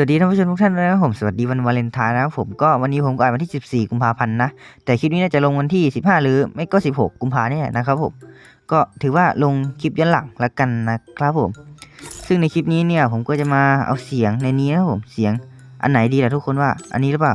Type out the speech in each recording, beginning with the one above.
วัสดีท่านผู้ชมทุกท่านนะครับผมสวัสดีวันวาเลนไทน์นะครับผมก็วันนี้ผมก็อ่านวันที่ 14 กุมภาพันธ์นะแต่คลิปนี้น่าจะลงวันที่ 15 หรือไม่ก็ 16 กุมภาเนี่ยนะครับผมก็ถือว่าลงคลิปย้อนหลังแล้วกันนะครับผม ซึ่งในคลิปนี้เนี่ยผมก็จะมาเอาเสียงในนี้นะครับผมเสียงอันไหนดีล่ะทุกคนว่าอันนี้หรือเปล่า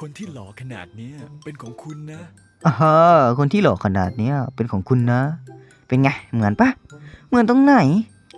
คนที่หล่อขนาดเนี้ยเป็นของคุณนะอ่าฮะคนที่หล่อขนาดเนี้ยเป็นของคุณนะ เป็นไงเหมือนปะเหมือนตรงไหน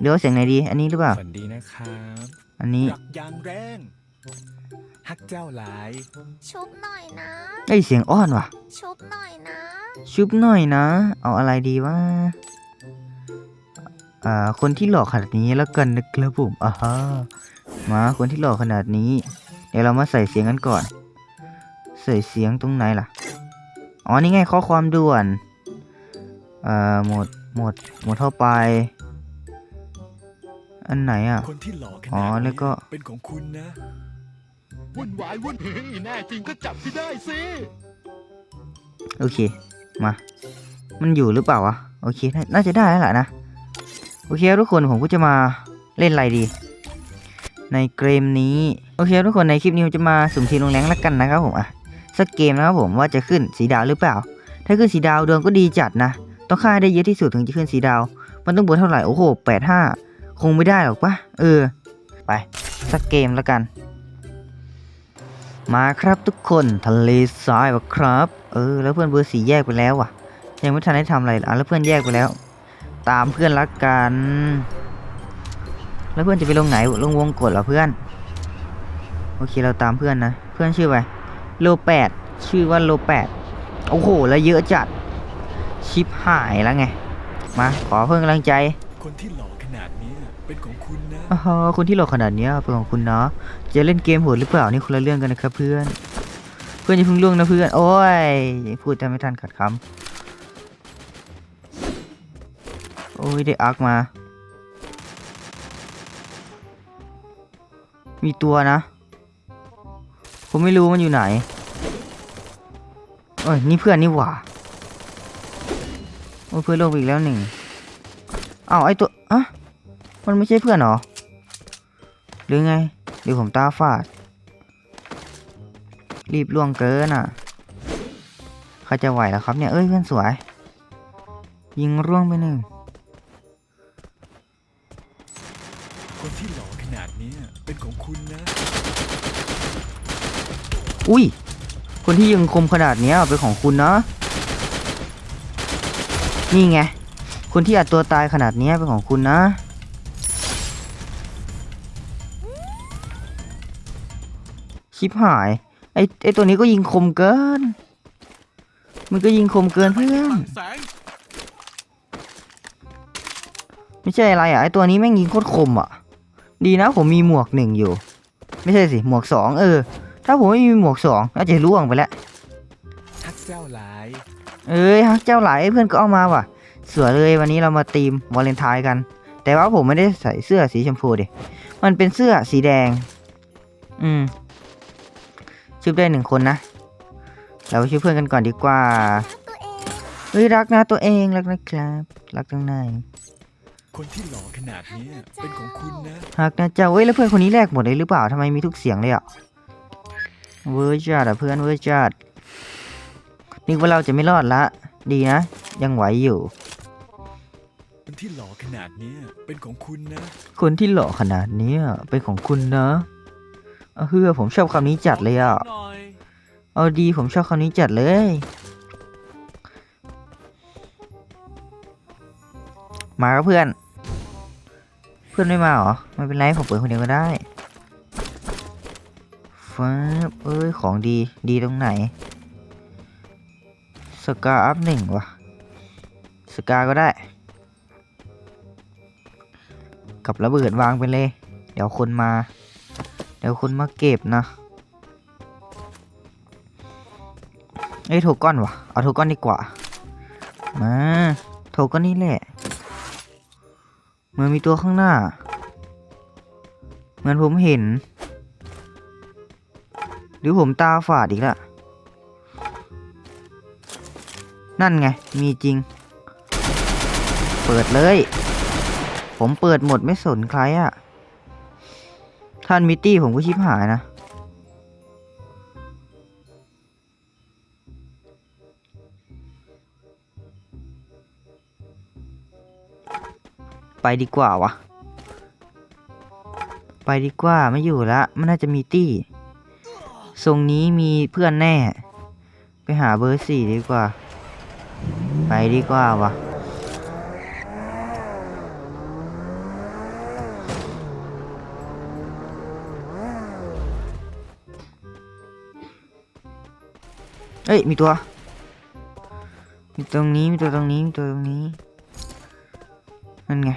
เดี๋ยวเอาเสียงไหนดี อันนี้หรือเปล่าฝันดีนะครับ อันนี้รักยางแรงฮักเจ้าหลายชุบหน่อยนะไอยเสียงอ้อนว่ะ ชุบหน่อยนะ ชุบหน่อยนะ เอาอะไรดีวะอ่าคนที่หล่อขนาดนี้แล้วกันนะครับผมอ่าฮะมาคนที่หล่อขนาดนี้ เดี๋ยวเรามาใส่เสียงกันก่อน ใส่เสียงตรงไหนล่ะอ๋อนี่ไงข้อความด่วนอ่าหมดหมดหมดเข้าไป อันไหนอะ คนที่หล่อขอ๋นาอดแล้นี้วก็ เป็นของคุณนะวุ่นวายวุ่นเฮ้ยแน่จริงก็จับที่ได้สิโอเค มา มันอยู่หรือเปล่าวะ โอเค น่าน่าจะได้แล้วล่ะนะ โอเคครับทุกคนผมก็จะมาเล่นอะไรดี ในเกมนี้ โอเคครับทุกคนในคลิปนี้ผมจะมาสุ่มทีมลงแรงแล้วกันนะครับผมอะสักเกมนะครับผมว่าจะขึ้นสีดาวหรือเปล่า ถ้าขึ้นสีดาวดวงก็ดีจัดนะ ต้องฆ่าให้ได้เยอะที่สุดถึงจะขึ้นสีดาว มันต้องบวกเท่าไหร่ โอ้โหแปดห้า คงไม่ได้หรอกปะเออ ไป สักเกมแล้วกัน มาครับทุกคนทะเลทรายวะครับ เออ แล้วเพื่อนเบอร์สีแยกไปแล้วว่ะ ยังไม่ทันได้ทำอะไรอะแล้วเพื่อนแยกไปแล้ว ตามเพื่อนละกัน แล้วเพื่อนจะไปลงไหนลงวงกดเหรอเพื่อน โอเคเราตามเพื่อนนะ เพื่อนชื่ออะไรโลแปดชื่อว่าโลแปดโอ้โห แล้วเยอะจัด ชิปหายแล้วไง มา ขอเพิ่มกำลังใจ คนที่หล่อ เป็นของคุณนะอ๋อคนที่หล่อขนาดเนี้ยเป็นของคุณเนาะจะเล่นเกมโหดหรือเปล่านี่คนละเรื่องกันนะครับเพื่อน เพื่อนอย่าเพิ่งล่วงนะเพื่อน โอ้ยพูดจะไม่ทันขัดคำโอ้ยได้อาร์คมา มีตัวนะ ผมไม่รู้มันอยู่ไหนเอ้ยนี่เพื่อนนี่หว่าโอ้เพื่อนลงอีกแล้วหนึ่งอ้าวไอตัวอะ มันไม่ใช่เพื่อนเหรอ หรือไง หรือผมตาฝาด รีบล่วงเกินอะใครจะไหวแล้วครับเนี่ย เอ้ยเพื่อนสวย ยิงร่วงไปหนึ่ง คนที่หล่อขนาดเนี้ยเป็นของคุณนะ อุ้ย คนที่ยิงคมขนาดเนี้ยเป็นของคุณนะ นี่ไง คนที่อัดตัวตายขนาดเนี้ยเป็นของคุณนะ ชิบหาย ไอไอตัวนี้ก็ยิงคมเกิน มันก็ยิงคมเกินเพื่อน ไม่ใช่อะไรอะไอตัวนี้แม่งยิงโคตรคมอะ ดีนะผมมีหมวกหนึ่งอยู่ ไม่ใช่สิหมวกสองเออ ถ้าผมไม่มีหมวกสองน่าจะล่วงไปแล้วฮักเจ้าหลาย เอ้ยฮักเจ้าหลายเพื่อนก็เอามาว่ะสวยเลยวันนี้เรามาตีมวาเลนไทน์กัน แต่ว่าผมไม่ได้ใส่เสื้อสีชมพูดิ มันเป็นเสื้อสีแดง อืม ชุบได้หนึ่งคนนะ เราไปช่วยเพื่อนกันก่อนดีกว่าตัวเองเฮ้ยรักนะตัวเองรักนะครับ รักตรงไหนคนที่หล่อขนาดเนี้ยเป็นของคุณนะรักนะเจ้าเอ้ยแล้วเพื่อนคนนี้แลกหมดเลยหรือเปล่าทำไมมีทุกเสียงเลยอะเวอร์จัดอะเพื่อนเวอร์จัดนึกว่าเราจะไม่รอดละ ดีนะ ยังไหวอยู่ คนที่หล่อขนาดเนี้ยเป็นของคุณนะ คนที่หล่อขนาดเนี้ยเป็นของคุณนะ เอาเฮือผมชอบคำนี้จัดเลยอะ เอาดีผมชอบคำนี้จัดเลย มาครับเพื่อน เพื่อนไม่มาเหรอ ไม่เป็นไรผมเปิดคนเดียวก็ได้ฟ้าเอ้ย ของดี ดีตรงไหน สกาอัพหนึ่งวะสกาก็ได้ กับระเบิดวางไปเลย เดี๋ยวคนมา ดี๋ยวคนมาเก็บนะเอ้ยโทก้อนวะเอาโทก้อนดีกว่า มาโทก้อนนี่แหละเหมือนมีตัวข้างหน้า เหมือนผมเห็น หรือผมตาฝาดอีกละนั่นไง มีจริง เปิดเลย ผมเปิดหมดไม่สนใครอะ่ะ ท่านมิตตี้ผมก็ชิบหายนะ ไปดีกว่าวะ ไปดีกว่าไม่อยู่ละมันน่าจะมีตี้ทรงนี้มีเพื่อนแน่ ไปหาเบอร์สี่ดีกว่า ไปดีกว่าวะ เอ้ยมีตัว มีตรงนี้มีตัวตรงนี้มีตัวตรงนี้นั่นไง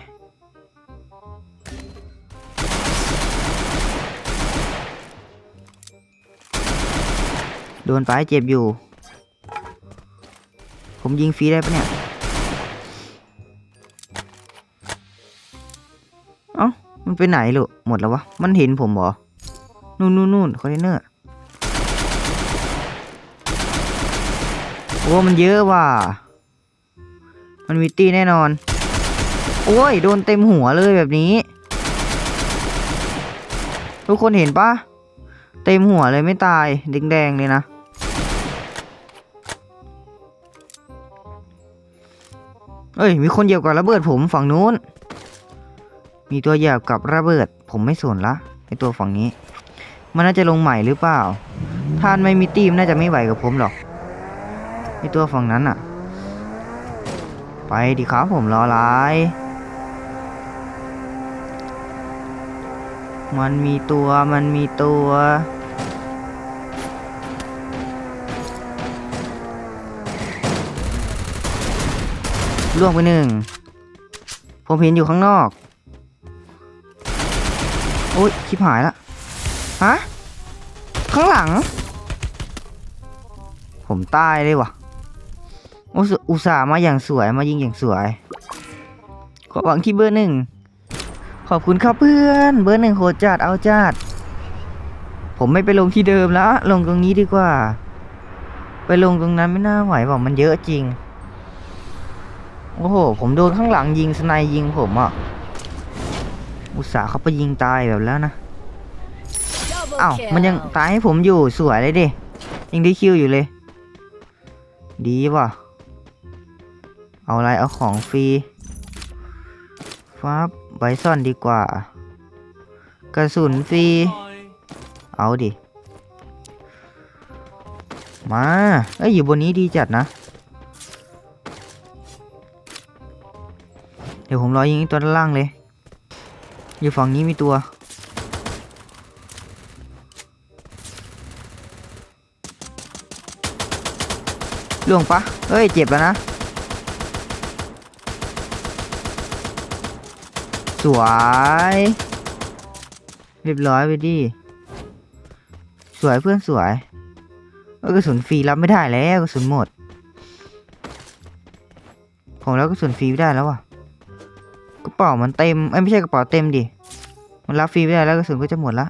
โดนไปเจ็บอยู่ ผมยิงฟรีได้ปะเนี่ย เอ้า มันไปไหนลูกหมดแล้ววะ มันเห็นผมเหรอ นู่นนู่นนู่นคอนเทนเนอร์ อ้มันเยอะว่ะ มันมีตีแน่นอน โอ้ย โดนเต็มหัวเลยแบบนี้ ทุกคนเห็นปะเต็มหัวเลยไม่ตายแดงๆเลยนะ เอ้ย มีคนเหยียบกับระเบิดผมฝั่งนู้น มีตัวเหยียบกับระเบิด ผมไม่สนละไอตัวฝั่งนี้ มันน่าจะลงใหม่หรือเปล่าท่านไม่มีตีมน่าจะไม่ไหวกับผมหรอก ไอตัวฝั่งนั้นอะไปดิครับผมรอไลายมันมีตัวมันมีตัวล่วงไปหนึ่ง ผมเห็นอยู่ข้างนอก โอ้ยชิบหายละ ฮะ ข้างหลัง ผมตายเลยว่ะ อุตส่าห์มาอย่างสวยมายิงอย่างสวยขอหวังที่เบอร์หนึ่งขอบคุณครับเพื่อน เบอร์หนึ่งโหดจัดเอาจัดผมไม่ไปลงที่เดิมแล้ว ลงตรงนี้ดีกว่า ไปลงตรงนั้นไม่น่าไหวบอกมันเยอะจริง โอ้โห ผมโดนข้างหลังยิงสไนยิงผมอะ อุตส่าห์เขาไปยิงตายแบบแล้วนะอ้าวมันยังตายให้ผมอยู่สวยเลยดิยังได้คิวอยู่เลย ดีว่ะ เอาอะไรเอาของฟรีฟ้าใบซ่อนดีกว่า กระสุนฟรี เอาดิ มาเอ้ยอยู่บนนี้ดีจัดนะ เดี๋ยวผมรอยิงตัวด้านล่างเลย อยู่ฝั่งนี้มีตัว ล่วงปะเอ้ย เจ็บแล้วนะ สวย เรียบร้อยไปดิ สวยเพื่อนสวยเอ้ยกระสุนฟรีรับไม่ได้แล้วกระสุนหมด ผมแล้วกระสุนฟรีไม่ได้แล้วอะกระเป๋ามันเต็มไม่ใช่กระเป๋าเต็มดิ มันรับฟรีไม่ได้แล้วกระสุนก็จะหมดละ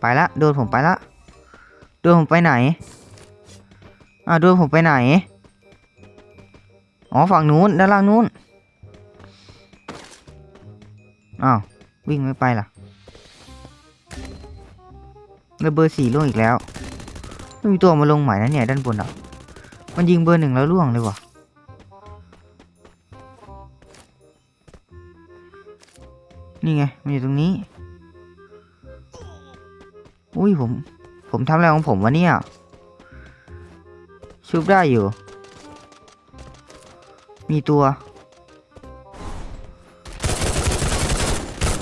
ไปละโดนผมไปละโดนผมไปไหนอ่าโดนผมไปไหน อ๋อฝั่งนู้นด้านล่างนู้นอ้าววิ่งไม่ไปล่ะแล้วเบอร์สี่ล่วงอีกแล้วไม่มีตัวมาลงใหม่นะเนี่ยด้านบนอะมันยิงเบอร์หนึ่งแล้วล่วงเลยวะนี่ไงมันอยู่ตรงนี้ อุ้ยผม ผมทำอะไรของผมวะเนี่ย ชุบได้อยู่ มีตัว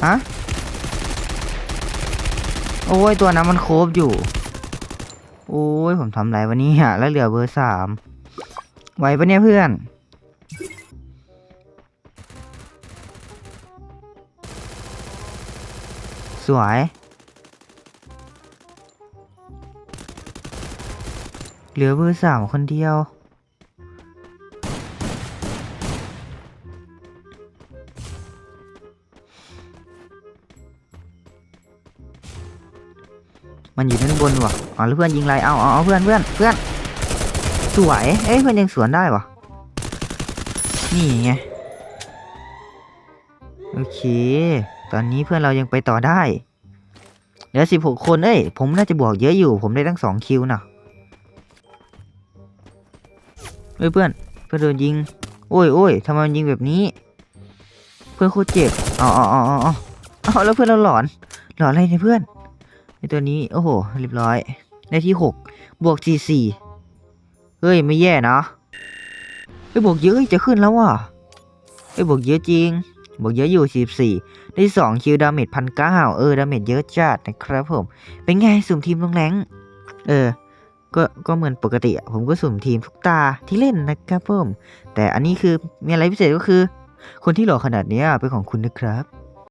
ฮะโอ้ยตัวนั้นมันโคบอยู่ โอ้ยผมทำไรวะเนี่ยแล้วเหลือเบอร์สามไหวปะเนี่ยเพื่อนสวยเหลือเบอร์สามคนเดียว มันอยู่ด้านบนว่ะอ๋อแล้วเพื่อนยิงไรเอาเอาเพื่อนเพื่อนเพื่อนสวยเอ้ยเพื่อนยังสวนได้วะนี่ไงโอเค ตอนนี้เพื่อนเรายังไปต่อได้เหลือสิบหกคนเอ้ย ผมน่าจะบวกเยอะอยู่ ผมได้ตั้งสองคิวนะเฮ้ยเพื่อน เพื่อนโดนยิง โอ้ยโอ้ยทำไมมันยิงแบบนี้ เพื่อนโคตรเจ็บอ๋ออ๋ออ๋อาเอแล้วเพื่อนเราหลอน หลอนอะไรเนี่ยเพื่อน ไอตัวนี้ โอ้โห เรียบร้อย ได้ที่หกบวกสี่สี่เฮ้ย ไม่แย่นะเฮ้บวกเยอะจะขึ้นแล้วว่ะเฮ้บวกเยอะจริง บวกเยอะอยู่สี่สี่ได้สองคิวดาเมจพันเก้าเออ ดาเมจเยอะจัดนะครับผม เป็นไง สุ่มทีมลงแรงเออ ก็ก็เหมือนปกติ ผมก็สุ่มทีมทุกตาที่เล่นนะครับผม แต่อันนี้คือมีอะไรพิเศษก็คือ คนที่หล่อขนาดเนี้ยเป็นของคุณนะครับ